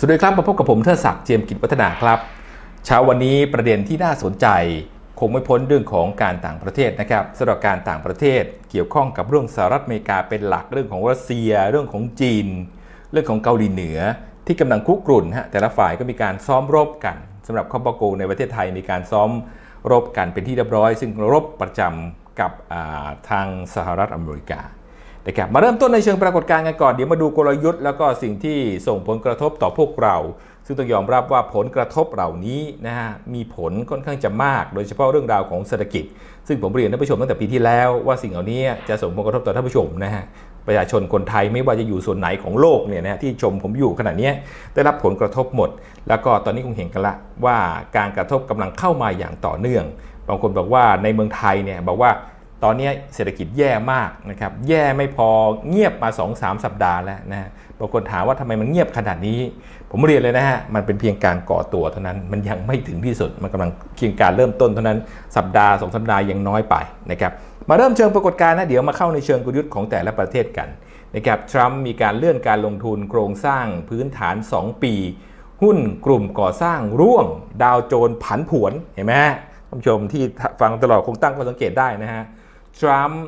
สวัสดีครับมาพบกับผมเทิดศักดิ์เจียมกิจวัฒนาครับ เช้าวันนี้ประเด็นที่น่าสนใจ คงไม่พ้นเรื่องของการต่างประเทศนะครับสำหรับการต่างประเทศเกี่ยวข้องกับเรื่องสหรัฐอเมริกาเป็นหลักเรื่องของรัสเซีย เรื่องของจีน เรื่องของเกาหลีเหนือ ที่กำลังคุกรุ่นฮะแต่ละฝ่ายก็มีการซ้อมรบกันสำหรับคอปโกในประเทศไทยมีการซ้อมรบกันเป็นที่เรียบร้อย ซึ่งรบประจำกับทางสหรัฐอเมริกา นะครับมาเริ่มต้นในเชิงปรากฏการณ์กันก่อนเดี๋ยวมาดูกลยุทธ์แล้วก็สิ่งที่ส่งผลกระทบต่อพวกเรา ซึ่งต้องยอมรับว่าผลกระทบเหล่านี้นะฮะมีผลค่อนข้างจะมาก โดยเฉพาะเรื่องราวของเศรษฐกิจ ซึ่งผมเรียนท่านผู้ชมตั้งแต่ปีที่แล้วว่าสิ่งเหล่านี้จะส่งผลกระทบต่อท่านผู้ชมนะฮะประชาชนคนไทยไม่ว่าจะอยู่ส่วนไหนของโลกเนี่ยนะฮะที่ชมผมอยู่ขณะเนี้ได้รับผลกระทบหมด แล้วก็ตอนนี้คงเห็นกันละว่าการกระทบกำลังเข้ามาอย่างต่อเนื่อง บางคนบอกว่าในเมืองไทยเนี่ยบอกว่า ตอนนี้เศรษฐกิจแย่มากนะครับ แย่ไม่พอเงียบมา 2-3 สัปดาห์แล้วนะฮะบางคนถามว่าทำไมมันเงียบขนาดนี้ ผมเรียนเลยนะฮะ มันเป็นเพียงการก่อตัวเท่านั้น มันยังไม่ถึงที่สุด มันกำลังเพียงการเริ่มต้นเท่านั้น สัปดาห์สองสัปดาห์ยังน้อยไปนะครับ มาเริ่มเชิงปรากฏการณ์นะ เดี๋ยวมาเข้าในเชิงกลยุทธ์ของแต่ละประเทศกันนะครับทรัมป์มีการเลื่อนการลงทุนโครงสร้างพื้นฐาน 2 ปี หุ้นกลุ่มก่อสร้างร่วง ดาวโจนส์ผันผวน เห็นไหมท่านผู้ชมที่ฟังตลอดคงตั้งข้อสังเกตได้นะฮะ ทรัมป์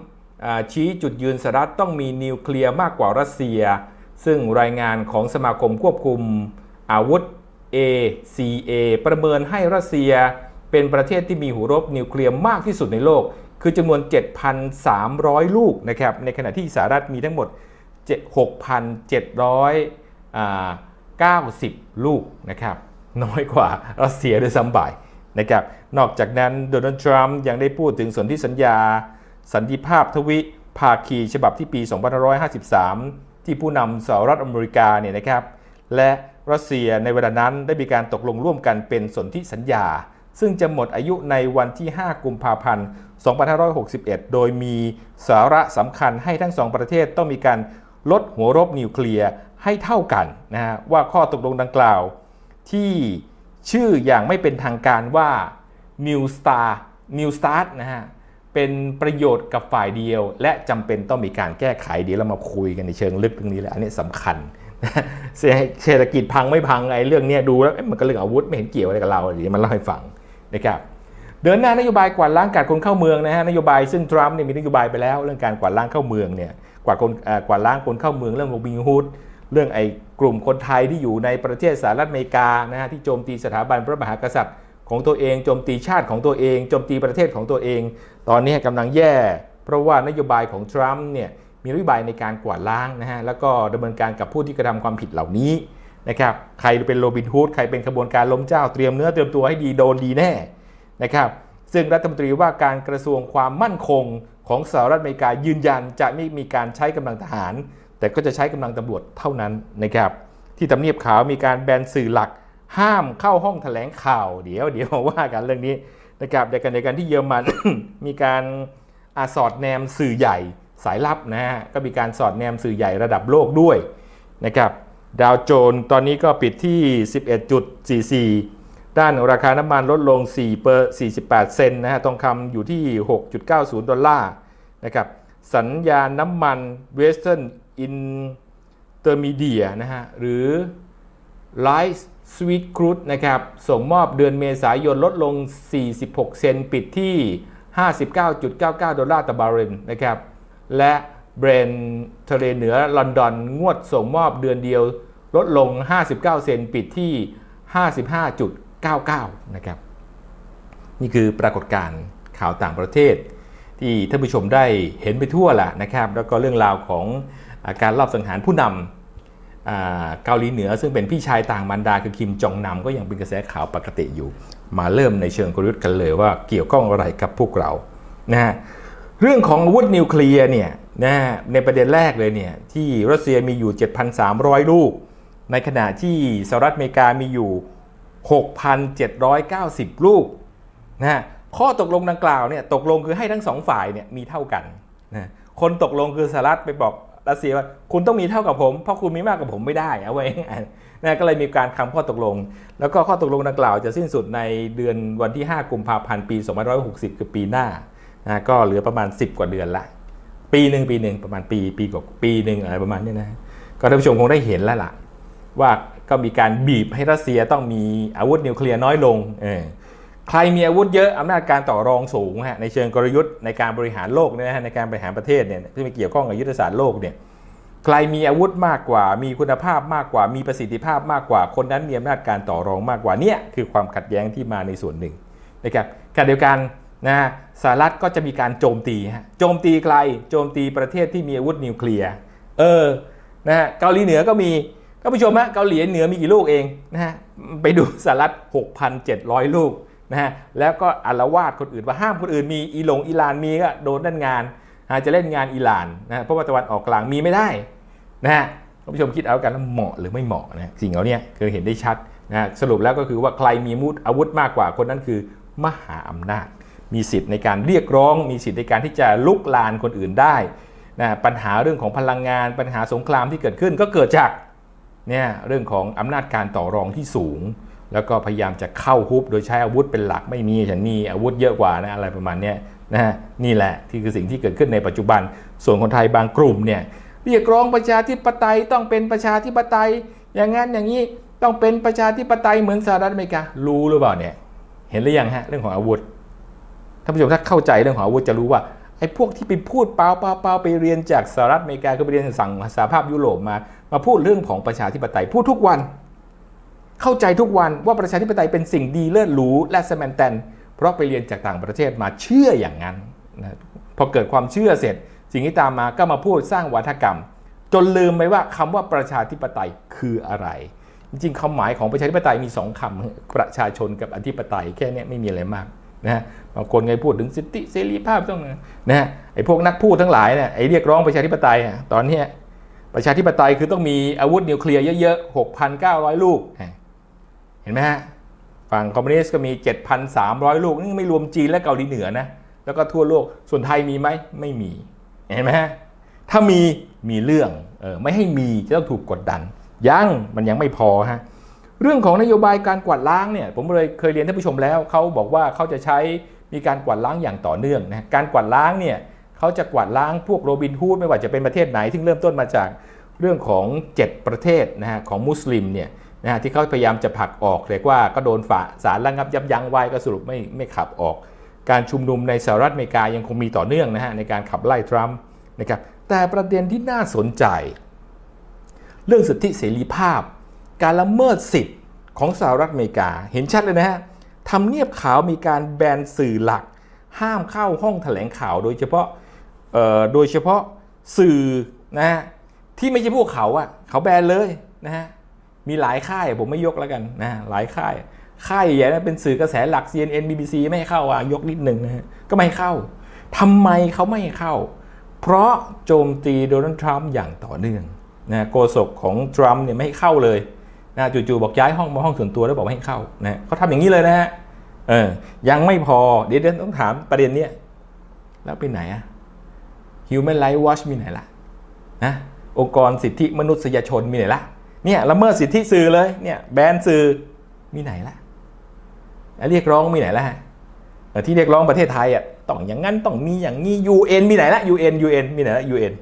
ชี้จุดยืนสหรัฐต้องมีนิวเคลียร์มากกว่ารัสเซีย ซึ่งรายงานของสมาคมควบคุมอาวุธ ACA ประเมินให้รัสเซียเป็นประเทศที่มีหูรบนิวเคลียร์มากที่สุดในโลก คือจำนวน 7,300 ลูกนะครับ ในขณะที่สหรัฐมีทั้งหมด 6,790 ลูกนะครับ น้อยกว่ารัสเซียด้วยซ้ำไปนะครับ นอกจากนั้นโดนัลด์ทรัมป์ยังได้พูดถึงสนธิสัญญา สันติภาพทวิภาคีฉบับที่ปี 2553 ที่ผู้นำสหรัฐอเมริกาเนี่ยนะครับและรัสเซียในเวลานั้นได้มีการตกลงร่วมกันเป็นสนธิสัญญา ซึ่งจะหมดอายุในวันที่ 5 กุมภาพันธ์ 2561 โดยมีสาระสำคัญให้ทั้งสองประเทศต้องมีการลดหัวรบนิวเคลียร์ให้เท่ากันนะฮะว่าข้อตกลงดังกล่าว ที่ชื่ออย่างไม่เป็นทางการว่า New Star New Start นะฮะ เป็นประโยชน์กับฝ่ายเดียว และจำเป็นต้องมีการแก้ไขเดี๋ยวเรามาคุยกันในเชิงลึกตรงนี้แหละอันนี้สำคัญเศรษฐกิจพังไม่พังไอ้เรื่องนี้ดูแล้วมันก็เรื่องอาวุธไม่เห็นเกี่ยวอะไรกับเราเดี๋ยวมันเล่าให้ฟังนะครับเดินหน้านโยบายกวาดล้างการคนเข้าเมืองนะฮะนโยบายซึ่งทรัมป์เนี่ยมีนโยบายไปแล้ว เรื่องการกวาดล้างเข้าเมืองเนี่ยกวาดคนกวาดล้างคนเข้าเมืองเรื่องโรบินฮูดเรื่องไอ้กลุ่มคนไทยที่อยู่ในประเทศสหรัฐอเมริกานะฮะที่โจมตีสถาบันพระมหากษัตริย์ ของตัวเองโจมตีชาติของตัวเองโจมตีประเทศของตัวเอง ตอนนี้กำลังแย่ เพราะว่านโยบายของทรัมป์เนี่ยมีนโยบายในการกวาดล้างนะฮะแล้วก็ดำเนินการกับผู้ที่กระทำความผิดเหล่านี้นะครับใครเป็นโรบินฮูดใครเป็นขบวนการล้มเจ้าเตรียมเนื้อเตรียมตัวให้ดีโดนดีแน่นะครับซึ่งรัฐมนตรีว่าการกระทรวงความมั่นคงของสหรัฐอเมริกายืนยันจะไม่มีการใช้กำลังทหาร แต่ก็จะใช้กำลังตำรวจเท่านั้นนะครับที่ทำเนียบขาวมีการแบนสื่อหลัก ห้ามเข้าห้องแถลงข่าว เดี๋ยวเดี๋ยวมาว่ากันเรื่องนี้นะครับในการในการที่เยอรมัน มีการอาสอดแนมสื่อใหญ่สายลับนะฮะก็มีการสอดแนมสื่อใหญ่ระดับโลกด้วยนะครับดาวโจนส์ตอนนี้ก็ปิดที่ 11.44 ด้านราคาน้ำมันลดลง4เปอร์ 48 เซนนะฮะทองคำอยู่ที่ 6.90 ดอลลาร์นะครับสัญญาณน้ำมัน Western Intermediate นะฮะหรือ Light Sweet Crude นะครับส่งมอบเดือนเมษายนลดลง 46 เซนปิดที่ 59.99 ดอลลาร์ต่อบาร์เรลนะครับ และเบรนทะเลเหนือลอนดอนงวดส่งมอบเดือนเดียวลดลง 59 เซนปิดที่ 55.99 นะครับ นี่คือปรากฏการณ์ข่าวต่างประเทศ ที่ท่านผู้ชมได้เห็นไปทั่วแหละนะครับ แล้วก็เรื่องราวของอาการลอบสังหารผู้นำ เกาหลีเหนือซึ่งเป็นพี่ชายต่างมารดาคือคิมจองนำก็ยังเป็นกระแสข่าวปกติอยู่ มาเริ่มในเชิงกลยุทธ์กันเลยว่าเกี่ยวข้องอะไรกับพวกเรานะฮะเรื่องของอาวุธนิวเคลียร์เนี่ยนะฮะในประเด็นแรกเลยเนี่ยที่รัสเซียมีอยู่ 7,300 ลูก ในขณะที่สหรัฐอเมริกามีอยู่ 6,790 ลูกนะฮะข้อตกลงดังกล่าวเนี่ยตกลงคือให้ทั้งสองฝ่ายเนี่ยมีเท่ากันนะคนตกลงคือสหรัฐไปบอก รัสเซียว่าคุณต้องมีเท่ากับผม เพราะคุณมีมากกว่าผมไม่ได้เอาไว้ง่ายๆนะก็เลยมีการคำข้อตกลง แล้วก็ข้อตกลงดังกล่าวจะสิ้นสุดในเดือนวันที่ 5 กุมภาพันธ์ปี 2560 คือปีหน้านะก็เหลือประมาณ 10 กว่าเดือนละ ปีหนึ่งปีหนึ่งประมาณปีปีกว่าปีหนึ่งอะไรประมาณนี้นะก็ท่านผู้ชมคงได้เห็นแล้วล่ะว่าก็มีการบีบให้รัสเซียต้องมีอาวุธนิวเคลียร์น้อยลงเออ ใครมีอาวุธเยอะอำนาจการต่อรองสูงฮะในเชิงกลยุทธ์ในการบริหารโลกเนี่ยนะฮะในการบริหารประเทศเนี่ยที่ม่เกี่ยวข้องกับยุทธศาสตร์โลกเนี่ยใครมีอาวุธมากกว่า มีคุณภาพมากกว่า มีประสิทธิภาพมากกว่า คนนั้นมีอำนาจการต่อรองมากกว่าเนี่ยคือความขัดแย้งที่มาในส่วนหนึ่งนะครับขณะเดียวกันนะสหรัฐก็จะมีการโจมตีฮะโจมตีใครโจมตีประเทศที่มีอาวุธนิวเคลียร์เออนะฮะเกาหลีเหนือก็มีท่านผู้ชมฮะเกาหลีเหนือมีกี่ลูกเองนะฮะไปดูสหรัฐ6,700 ลูก นะฮะแล้วก็อาละวาดคนอื่นว่าห้ามคนอื่นมีอีหลงอิหร่านมีก็โดนด้านงานจะเล่นงานอิหร่านนะฮะเพราะว่าตะวันออกกลางมีไม่ได้นะฮะท่านผู้ชมคิดเอากันว่าเหมาะหรือไม่เหมาะนะสิ่งเหล่านี้คือเห็นได้ชัดนะฮะสรุปแล้วก็คือว่าใครมีมุดอาวุธมากกว่าคนนั้นคือมหาอำนาจ มีสิทธิ์ในการเรียกร้อง มีสิทธิ์ในการที่จะลุกลานคนอื่นได้นะปัญหาเรื่องของพลังงาน ปัญหาสงครามที่เกิดขึ้นก็เกิดจากเนี่ยเรื่องของอำนาจการต่อรองที่สูง แล้วก็พยายามจะเข้าฮุบโดยใช้อาวุธเป็นหลักไม่มีฉันมีอาวุธเยอะกว่านะอะไรประมาณนี้นะฮะนี่แหละที่คือสิ่งที่เกิดขึ้นในปัจจุบัน ส่วนคนไทยบางกลุ่มเนี่ยเรียกร้องประชาธิปไตยต้องเป็นประชาธิปไตย อย่างนั้นอย่างนี้ต้องเป็นประชาธิปไตยเหมือนสหรัฐอเมริการู้หรือเปล่าเนี่ยเห็นหรือยังฮะเรื่องของอาวุธท่านผู้ชมถ้าเข้าใจเรื่องของอาวุธจะรู้ว่าไอ้พวกที่ไปพูดเปล่าเปล่าเปล่าไปเรียนจากสหรัฐอเมริกาก็ไปเรียนสั่งสหภาพยุโรปมา มาพูดเรื่องของประชาธิปไตยพูดทุกวัน เข้าใจทุกวันว่าประชาธิปไตยเป็นสิ่งดีเลิศหรูและสแมนแตนเพราะไปเรียนจากต่างประเทศมาเชื่ออย่างนั้นนะพอเกิดความเชื่อเสร็จ สิ่งที่ตามมาก็มาพูดสร้างวัฒกรรม จนลืมไปว่าคำว่าประชาธิปไตยคืออะไร จริงๆคำหมายของประชาธิปไตยมีสองคำประชาชนกับอธิปไตยแค่นี้ไม่มีอะไรมากนะบางคนไงพูดถึงสิทธิเสรีภาพต้องนะฮะไอ้พวกนักพูดทั้งหลายเนี่ยไอ้เรียกร้องประชาธิปไตยตอนนี้ประชาธิปไตยคือต้องมีอาวุธนิวเคลียร์เยอะๆ6,900 ลูก ห็นไหมฮะฝั่งคอมมิวนิสต์ก็มี 7,300 ลูกนี่ไม่รวมจีนและเกาหลีเหนือนะแล้วก็ทั่วโลกส่วนไทยมีไหมไม่มีเห็นไหมฮะถ้ามีมีเรื่องเออไม่ให้มีจะต้องถูกกดดัน ยังมันยังไม่พอฮะเรื่องของนโยบายการกวาดล้างเนี่ยผมเลยเคยเรียนท่านผู้ชมแล้วเขาบอกว่าเขาจะใช้มีการกวาดล้างอย่างต่อเนื่องนะการกวาดล้างเนี่ยเขาจะกวาดล้างพวกโรบินฮูดไม่ว่าจะเป็นประเทศไหนที่เริ่มต้นมาจากเรื่องของ 7 ประเทศนะฮะของมุสลิมเนี่ย นะฮะที่เขาพยายามจะผลักออกเรียกว่าก็โดนฝ่าสารระงับยับยั้งไว้ก็สรุปไม่ไม่ขับออก การชุมนุมในสหรัฐอเมริกายังคงมีต่อเนื่องนะฮะในการขับไล่ทรัมป์นะครับแต่ประเด็นที่น่าสนใจ เรื่องสิทธิเสรีภาพ การละเมิดสิทธิ์ของสหรัฐอเมริกาเห็นชัดเลยนะฮะทำเนียบขาวมีการแบนสื่อหลัก ห้ามเข้าห้องแถลงข่าว โดยเฉพาะโดยเฉพาะสื่อนะฮะที่ไม่ใช่พวกเขาอะเขาแบนเลยนะฮะ มีหลายค่ายผมไม่ยกแล้วกันนะหลายค่าย ค่ายใหญ่นะเป็นสื่อกระแสหลัก CNN BBC ไม่ให้เข้าอะยกนิดหนึ่งนะฮะก็ไม่ให้เข้าทำไมเขาไม่ให้เข้า เพราะโจมตีโดนัลด์ทรัมป์อย่างต่อเนื่องนะโกศกของทรัมป์เนี่ยไม่ให้เข้าเลยนะจู่ๆบอกย้ายห้องมาห้องส่วนตัวแล้วบอกไม่ให้เข้านะเขาทำอย่างนี้เลยนะฮะเออยังไม่พอเดี๋ยวเดนต้องถามประเด็นเนี้ยแล้วไปไหนอะ Human Rights Watch มีไหนล่ะนะองค์กรสิทธิมนุษยชนมีไหนล่ะ เนี่ยละเมิดสิทธิสื่อเลยเนี่ยแบนสื่อมีไหนละเรียกร้องมีไหนละฮะที่เรียกร้องประเทศไทยอะต้องอย่างนั้นต้องมีอย่างนี้ UN มีไหนละ UN UN มีไหนละ UN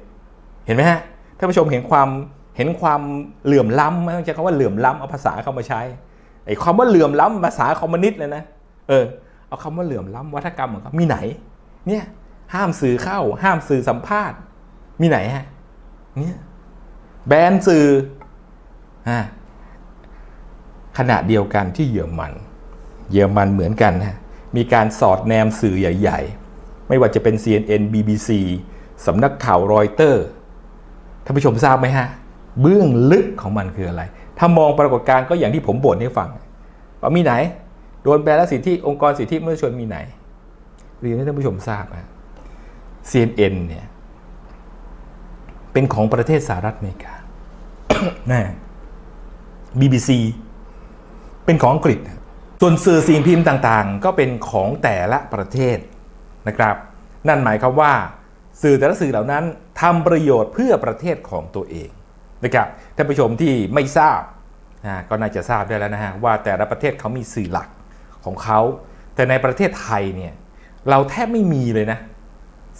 เห็นไหมฮะท่านผู้ชมเห็นความเห็นความเหลื่อมล้ำไหมต้องใช้คำว่าเหลื่อมล้ำเอาภาษาเข้ามาใช้ไอ้คำว่าเหลื่อมล้ำภาษาคอมมิวนิสต์เลยนะเออเอาคำว่าเหลื่อมล้ำวัฒกรรมของเขามีไหน เนี่ยห้ามสื่อเข้า ห้ามสื่อสัมภาษณ์ มีไหนฮะเนี่ยแบนสื่อ ขณะเดียวกันที่เยอรมัน เยอรมันเหมือนกันนะมีการสอดแนมสื่อใหญ่ ๆ ไม่ว่าจะเป็น CNN BBC สำนักข่าวรอยเตอร์ท่านผู้ชมทราบไหมฮะ เบื้องลึกของมันคืออะไร ถ้ามองปรากฏการณ์ก็อย่างที่ผมบ่นให้ฟังว่ามีไหน โดนแบนและสิทธิองค์กรสิทธิมนุษยชนมีไหนเรียนให้ท่านผู้ชมทราบนะ CNN เนี่ยเป็นของประเทศสหรัฐอเมริกาแน่ BBC เป็นของอังกฤษ ส่วนสื่อสิ่งพิมพ์ต่างๆ ก็เป็นของแต่ละประเทศนะครับ นั่นหมายความว่า สื่อแต่ละสื่อเหล่านั้นทำประโยชน์เพื่อประเทศของตัวเองนะครับท่านผู้ชมที่ไม่ทราบนะก็น่าจะทราบได้แล้วนะฮะว่าแต่ละประเทศเขามีสื่อหลักของเขา แต่ในประเทศไทยเนี่ยเราแทบไม่มีเลยนะ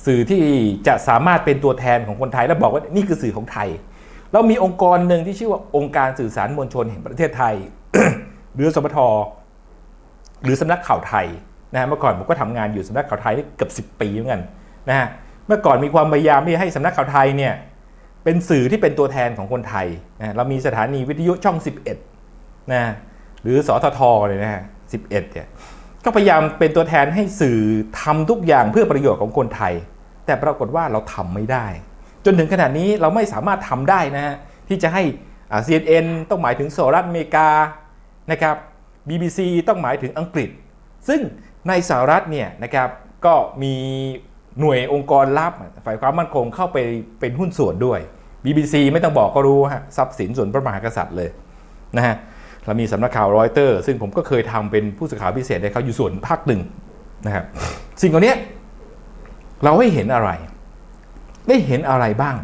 สื่อที่จะสามารถเป็นตัวแทนของคนไทย แล้วบอกว่านี่คือสื่อของไทย เรามีองค์กรหนึ่งที่ชื่อว่าองค์การสื่อสารมวลชนแห่งประเทศไทย หรือสมทหรือสำนักข่าวไทยนะฮะเมื่อก่อนผมก็ทำงานอยู่สำนักข่าวไทยนี่เกือบ10 ปีเหมือนกันนะฮะเมื่อก่อนมีความพยายามที่ให้สำนักข่าวไทยเนี่ยเป็นสื่อที่เป็นตัวแทนของคนไทยนะเรามีสถานีวิทยุช่อง 11นะหรือสททเลยนะฮะ11เนี่ยก็พยายามเป็นตัวแทนให้สื่อทำทุกอย่างเพื่อประโยชน์ของคนไทย แต่ปรากฏว่าเราทำไม่ได้ จนถึงขนาดนี้เราไม่สามารถทำได้นะฮะที่จะให้ CNN ต้องหมายถึงสหรัฐอเมริกานะครับ BBC ต้องหมายถึงอังกฤษ ซึ่งในสหรัฐเนี่ยนะครับก็มีหน่วยองค์กรลับฝ่ายความมั่นคงเข้าไปเป็นหุ้นส่วนด้วย BBC ไม่ต้องบอกก็รู้ฮะทรัพย์สินส่วนพระมหากษัตริย์เลยนะฮะเรามีสำนักข่าวรอยเตอร์ ซึ่งผมก็เคยทำเป็นผู้สื่อข่าวพิเศษให้เขาอยู่ส่วนภาคหนึ่งนะครับสิ่งเหล่านี้เราให้เห็นอะไร ได้เห็นอะไรบ้าง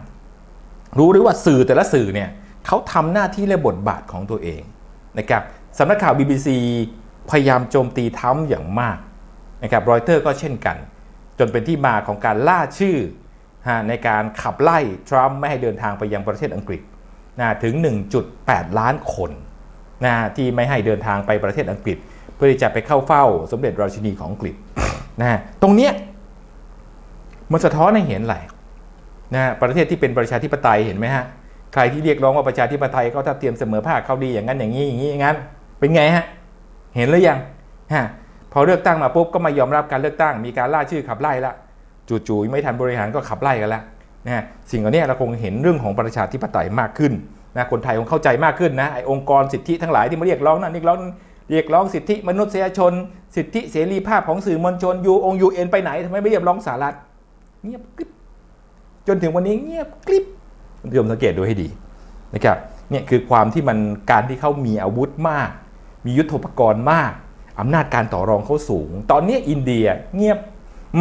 รู้หรือว่าสื่อแต่ละสื่อเนี่ยเขาทำหน้าที่และบทบาทของตัวเองนะครับสำนักข่าว BBC พยายามโจมตีทรัมป์อย่างมากนะครับรอยเตอร์ก็เช่นกัน จนเป็นที่มาของการล่าชื่อในการขับไล่ทรัมป์ไม่ให้เดินทางไปยังประเทศอังกฤษนะถึง 1.8 ล้านคนนะที่ไม่ให้เดินทางไปประเทศอังกฤษ เพื่อที่จะไปเข้าเฝ้าสมเด็จราชินีของอังกฤษนะตรงเนี้ยมันสะท้อนให้เห็นอะไร นะประเทศที่เป็นประชาธิปไตยเห็นไหมฮะใครที่เรียกร้องว่าประชาธิปไตยเขาถ้าเตรียมเสมอภาคเขาดีอย่างนั้นอย่างนี้อย่างนี้อย่างนั้น เป็นไงฮะเห็นหรือยังฮะพอเลือกตั้งมาปุ๊บก็มายอมรับการเลือกตั้ง มีการล่าชื่อขับไล่ละจู่ๆไม่ทันบริหารก็ขับไล่กันละนะสิ่งเหล่านี้เราคงเห็นเรื่องของประชาธิปไตยมากขึ้นนะคนไทยคงเข้าใจมากขึ้นนะไอ้องค์กรสิทธิทั้งหลายที่มาเรียกร้องนั่นเรียกร้องเรียกร้องสิทธิมนุษยชน สิทธิเสรีภาพของสื่อมวลชนยูองยูเอ็นไปไหนทำไมไม่เรียกร้องสหรัฐเงียบกริบ จนถึงวันนี้เงียบกริบคุณผู้ชมสังเกตดูให้ดีนะครับเนี่ยคือความที่มันการที่เขามีอาวุธมาก มียุทโธปกรณ์มากอำนาจการต่อรองเขาสูง ตอนนี้อินเดียเงียบ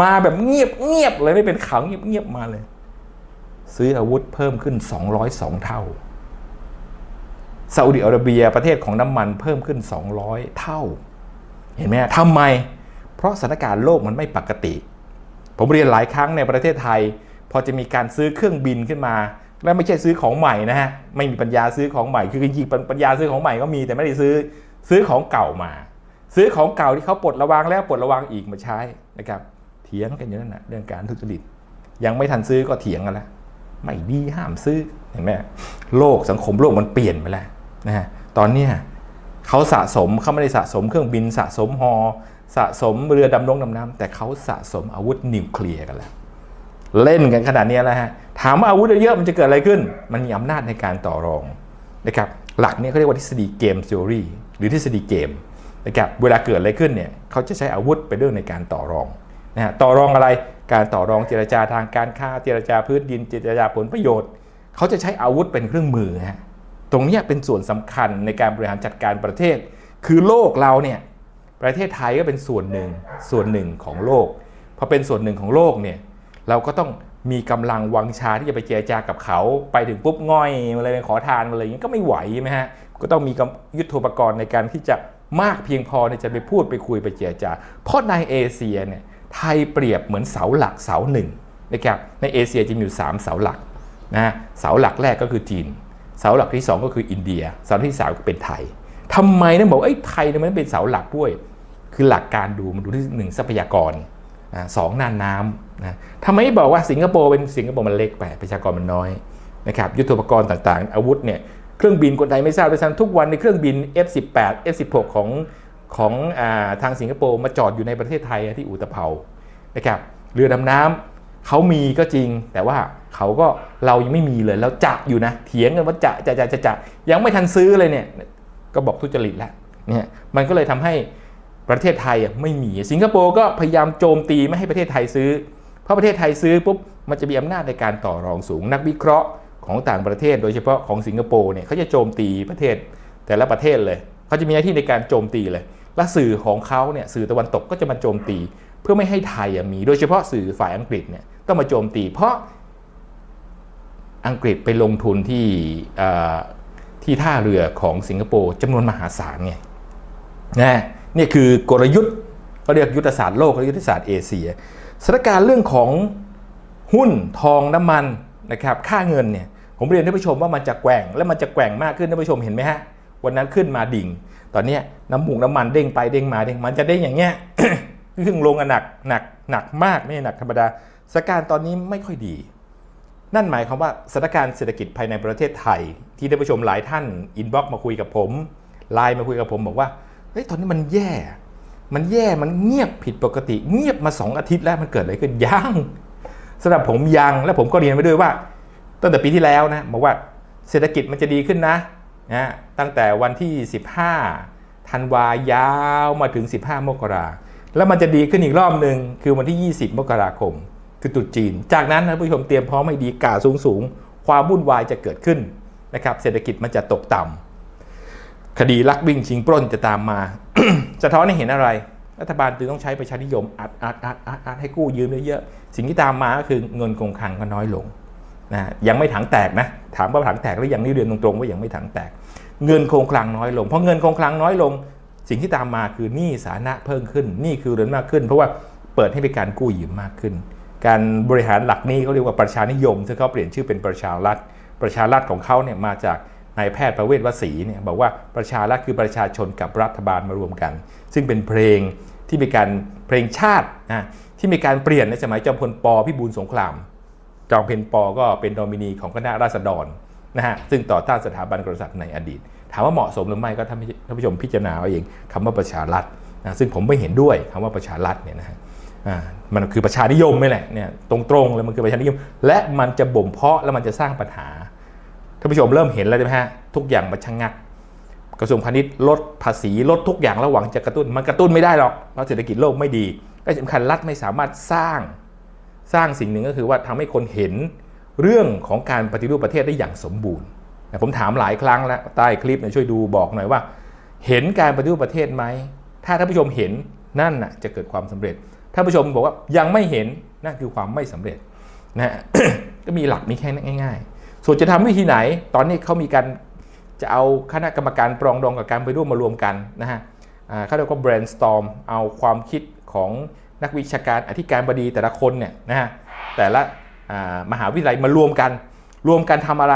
มาแบบเงียบเงียบเลยไม่เป็นข่าวเงียบเงียบมาเลย ซื้ออาวุธเพิ่มขึ้น 202 เท่าซาอุดิอาระเบียประเทศของน้ำมันเพิ่มขึ้น 200 เท่า เห็นไหมทำไม เพราะสถานการณ์โลกมันไม่ปกติ ผมเรียนหลายครั้งในประเทศไทย พอจะมีการซื้อเครื่องบินขึ้นมา และไม่ใช่ซื้อของใหม่นะฮะไม่มีปัญญาซื้อของใหม่ คือจริงๆปัญญาซื้อของใหม่ก็มีแต่ไม่ได้ซื้อซื้อของเก่ามา ซื้อของเก่าที่เขาปลดระวางแล้วปลดระวางอีกมาใช้นะครับเถียงกันอยู่นั่นนะเรื่องการทุจริตยังไม่ทันซื้อก็เถียงกันแล้วไม่ดีห้ามซื้อเห็นไหมโลกสังคมโลกมันเปลี่ยนไปแล้วนะฮะตอนเนี้เขาสะสมเขาไม่ได้สะสมเครื่องบินสะสมฮอสะสมเรือดำลงดำน้ำแต่เขาสะสมอาวุธนิวเคลียร์กันแล้ว เล่นกันขนาดนี้แล้วฮะถามว่าอาวุธเยอะมันจะเกิดอะไรขึ้น มันมีอำนาจในการต่อรองนะครับหลักนี้เขาเรียกว่าทฤษฎีเกม t ท e o รีหรือทฤษฎีเกมนะครับเวลาเกิดอะไรขึ้นเนี่ยเขาจะใช้อาวุธเป็นเรื่องในการต่อรองนะฮะต่อรองอะไรการต่อรองเจรจาทางการค้าเจรจาพื้นดินเจรจาผลประโยชน์ เขาจะใช้อาวุธเป็นเครื่องมือฮะตรงนี้เป็นส่วนสำคัญในการบริหารจัดการประเทศ คือโลกเราเนี่ยประเทศไทยก็เป็นส่วนหนึ่งส่วนหนึ่งของโลกพอเป็นส่วนหนึ่งของโลกเนี่ย เราก็ต้องมีกำลังวังชาที่จะไปเจรจากับเขา ไปถึงปุ๊บง่อยมาเลยขอทานมาเลยอย่างนี้ก็ไม่ไหวใช่ไหมฮะก็ต้องมีกำยุทธปกรณ์ในการที่จะมากเพียงพอในจะไปพูดไปคุยไปเจรจา เพราะในเอเชียเนี่ยไทยเปรียบเหมือนเสาหลักเสาหนึ่งนะครับในเอเชียจะมีอยู่สามเสาหลักนะเสาหลักแรกก็คือจีน เสาหลักที่สองก็คืออินเดีย เสาที่สามก็เป็นไทยทำไมต้องบอกไอ้ไทยเนี่ยมันเป็นเสาหลักด้วย คือหลักการดูมันดูที่หนึ่งทรัพยากรสองน่านน้ำ นะทำไมบอกว่าสิงคโปร์เป็นสิงคโปร์มันเล็กไปประชากรมันน้อยนะครับยุทโธปกรณ์ต่างๆ อาวุธเนี่ยเครื่องบินคนไทยไม่ทราบด้วยซ้ำทุกวันในเครื่องบิน F18 F16 ของของอาทางสิงคโปร์มาจอดอยู่ในประเทศไทยที่อุตภเปานะครับเรือดำน้ำเขามีก็จริง แต่ว่าเขาก็เรายังไม่มีเลยแล้วจะอยู่นะเถียงกันว่าจะจะจะจะจะยังไม่ทันซื้อเลยเนี่ยก็บอกทุจริตแล้วเนี่ยมันก็เลยทำให้ประเทศไทยอะไม่มีสิงคโปร์ก็พยายามโจมตีไม่ให้ประเทศไทยซื้อ เพราะประเทศไทยซื้อปุ๊บมันจะมีอำนาจในการต่อรองสูง นักวิเคราะห์ของต่างประเทศ โดยเฉพาะของสิงคโปร์เนี่ยเขาจะโจมตีประเทศแต่ละประเทศเลยเขาจะมีหน้าที่ในการโจมตีเลย และสื่อของเขาเนี่ยสื่อตะวันตกก็จะมาโจมตี เพื่อไม่ให้ไทยมี โดยเฉพาะสื่อฝ่ายอังกฤษเนี่ยต้องมาโจมตี เพราะอังกฤษไปลงทุนที่ที่ท่าเรือของสิงคโปร์จำนวนมหาศาลไงนะนี่คือกลยุทธ์เขาเรียกยุทธศาสตร์โลกและยุทธศาสตร์เอเชีย สถานการณ์เรื่องของหุ้นทองน้ำมันนะครับค่าเงินเนี่ยผมเรียนท่านผู้ชมว่ามันจะแกว่งและมันจะแกว่งมากขึ้นท่านผู้ชมเห็นไหมฮะวันนั้นขึ้นมาดิ่ง ตอนนี้น้ำมูกน้ำมันเด้งไปเด้งมาเด้งมันจะเด้งอย่างเงี้ยซึ่งลงอะหนักหนักหนักมากไม่หนักธรรมดาสถานการณ์ตอนนี้ไม่ค่อยดี นั่นหมายความว่าสถานการณ์เศรษฐกิจภายในประเทศไทย ที่ท่านผู้ชมหลายท่านอินบ็อกมาคุยกับผมไลน์มาคุยกับผมบอกว่าเฮ้ยตอนนี้มันแย่ มันแย่มันเงียบผิดปกติ เงียบมา 2 อาทิตย์แล้วมันเกิดอะไรขึ้นยังสำหรับผมยังและผมก็เรียนไปด้วยว่า ตั้งแต่ปีที่แล้วนะบอกว่าเศรษฐกิจมันจะดีขึ้นนะนะตั้งแต่วันที่ 15ธันวายาวมาถึง 15 มกราแล้วมันจะดีขึ้นอีกรอบหนึ่งคือวันที่ 20 มกราคม คือตรุษจีน จากนั้นนะผู้ชมเตรียมพร้อมให้ดีกาสูงสูงๆความวุ่นวายจะเกิดขึ้นนะครับเศรษฐกิจมันจะตกต่ำคดีลักวิ่งชิงปล้นจะตามมา สะท้อนให้เห็นอะไร รัฐบาลจึงต้องใช้ประชานิยมอัดอัดอัดอัดอัดให้กู้ยืมเยอะๆสิ่งที่ตามมาก็คือเงินคงคลังก็น้อยลงนะยังไม่ถังแตกนะถามว่าถังแตกหรือยังนี่เรียนตรงๆว่ายังไม่ถังแตก เงินคงคลังน้อยลงเพราะเงินคงคลังน้อยลง สิ่งที่ตามมาคือหนี้สาธารณะเพิ่มขึ้นหนี้คือเรือนมากขึ้น เพราะว่าเปิดให้มีการกู้ยืมมากขึ้น การบริหารหลักหนี้เขาเรียกว่าประชานิยมซึ่งเขาเปลี่ยนชื่อเป็นประชารัฐประชารัฐของเขาเนี่ยมาจาก นายแพทย์ประเวศวสีเนี่ยบอกว่าประชารัฐคือประชาชนกับรัฐบาลมารวมกัน ซึ่งเป็นเพลงที่มีการเพลงชาตินะที่มีการเปลี่ยนในสมัยจอมพลปพิบูลสงคราม จอมเพนปก็เป็นโดมินีของคณะราษฎรนะฮะซึ่งต่อต้านสถาบันกษัตริย์ในอดีต ถามว่าเหมาะสมหรือไม่ก็ท่านผู้ท่านผู้ชมพิจารณาเอาเองคำว่าประชารัฐนะซึ่งผมไม่เห็นด้วยคำว่าประชารัฐเนี่ยนะฮะมันคือประชานิยมไม่แหละเนี่ยตรงๆเลยมันคือประชานิยม และมันจะบ่มเพาะแล้วมันจะสร้างปัญหา ท่านผู้ชมเริ่มเห็นแล้วใช่ไหมฮะทุกอย่างมันชะงงัก กระทรวงพาณิชย์ลดภาษีลดทุกอย่างระหวังจะกระตุ้นมันกระตุ้นไม่ได้หรอกเพราะเศรษฐกิจโลกไม่ดีและสำคัญรัฐไม่สามารถสร้างสร้างสิ่งหนึ่งก็คือว่าทำให้คนเห็นเรื่องของการปฏิรูปประเทศได้อย่างสมบูรณ์ผมถามหลายครั้งแล้วใต้คลิปช่วยดูบอกหน่อยว่า เห็นการปฏิรูปประเทศไหมถ้าท่านผู้ชมเห็นนั่นน่ะจะเกิดความสำเร็จถ้านผู้ชมบอกว่ายังไม่เห็นนั่นคือความไม่สำเร็จนะก็มีหลักมีแค่นั้นง่าย ๆ ส่วนจะทำวิธีไหน ตอนนี้เขามีการจะเอาคณะกรรมการปรองดองกับการไปร่วมมารวมกันนะฮะเขาเรียกว่า brainstorm เอาความคิดของนักวิชาการอธิการบดีแต่ละคนเนี่ยนะฮะแต่ละมหาวิทยาลัยมารวมกัน รวมกันทำอะไร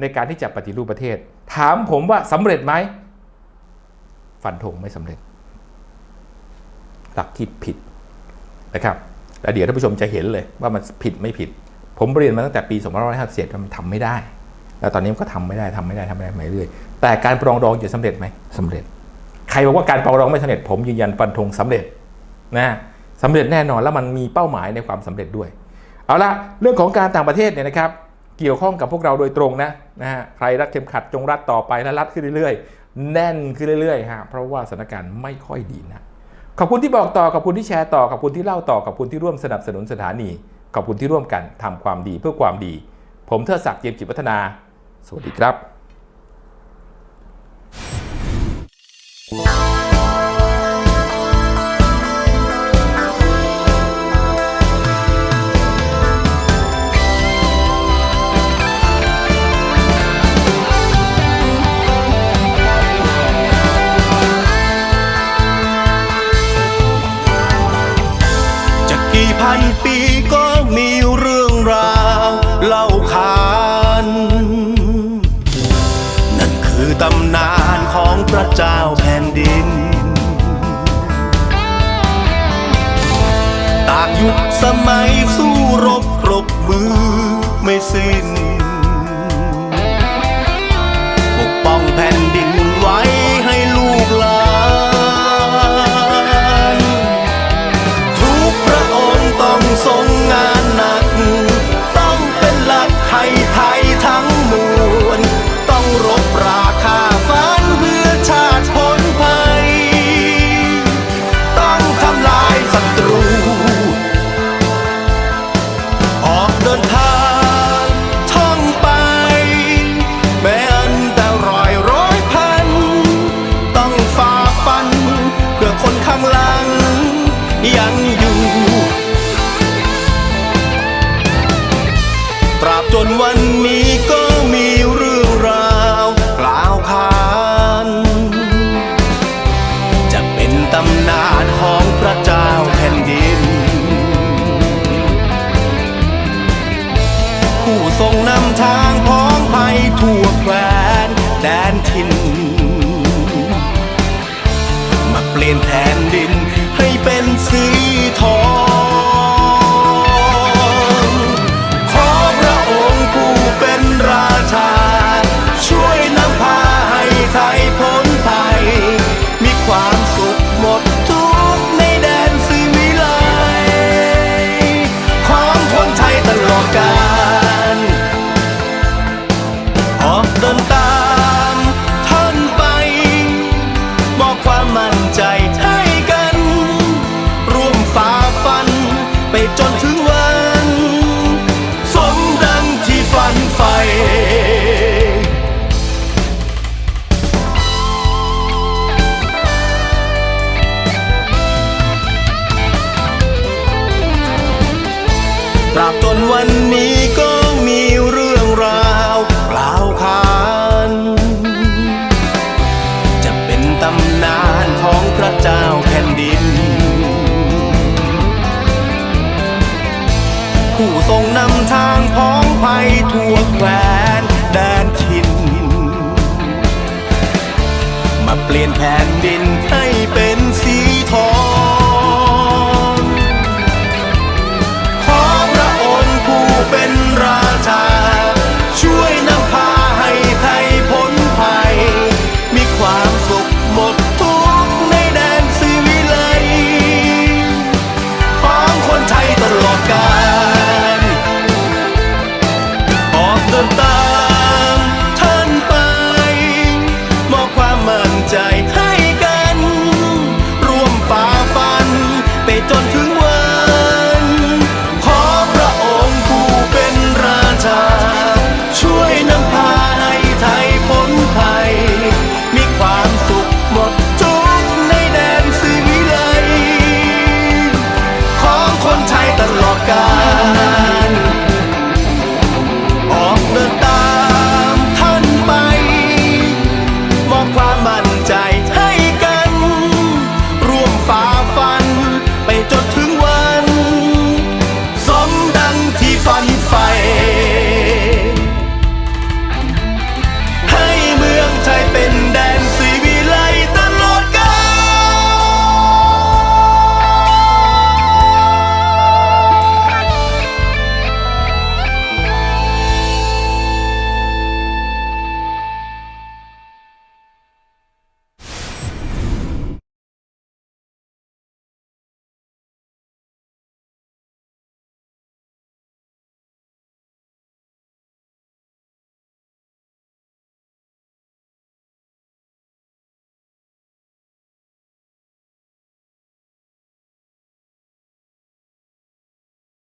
ในการที่จะปฏิรูปประเทศ ถามผมว่าสำเร็จไหมฟันธงไม่สำเร็จ หลักคิดผิดนะครับแล้วเดี๋ยวท่านผู้ชมจะเห็นเลยว่ามันผิดไม่ผิด ผมเรียนมาตั้งแต่ปี2557มันทำไม่ได้ แล้วตอนนี้มันก็ทำไม่ได้ทำไม่ได้ทำไม่ได้มาเรื่อยแต่การปรองดองจะสำเร็จไหมสำเร็จ ใครบอกว่าการปรองดองไม่สำเร็จ ผมยืนยันฟันธงสำเร็จนะสำเร็จแน่นอนแล้วมันมีเป้าหมายในความสำเร็จด้วย เอาละเรื่องของการต่างประเทศเนี่ยนะครับเกี่ยวข้องกับพวกเราโดยตรงนะนะฮะใครรัดเข็มขัดจงรัดต่อไปและรัดขึ้นเรื่อยๆ แน่นขึ้นเรื่อยๆฮะเพราะว่าสถานการณ์ไม่ค่อยดีนะขอบคุณที่บอกต่อขอบคุณที่แชร์ต่อขอบคุณที่เล่าต่อขอบคุณที่ร่วมสนับสนุนสถานี ขอบคุณที่ร่วมกันทำความดีเพื่อความดี ผมเทิดศักดิ์เจียมจิตวัฒนา สวัสดีครับ ระเจ้าแผ่นดิน ต่างยุคสมัยสู้รบปรบมือไม่สิ้น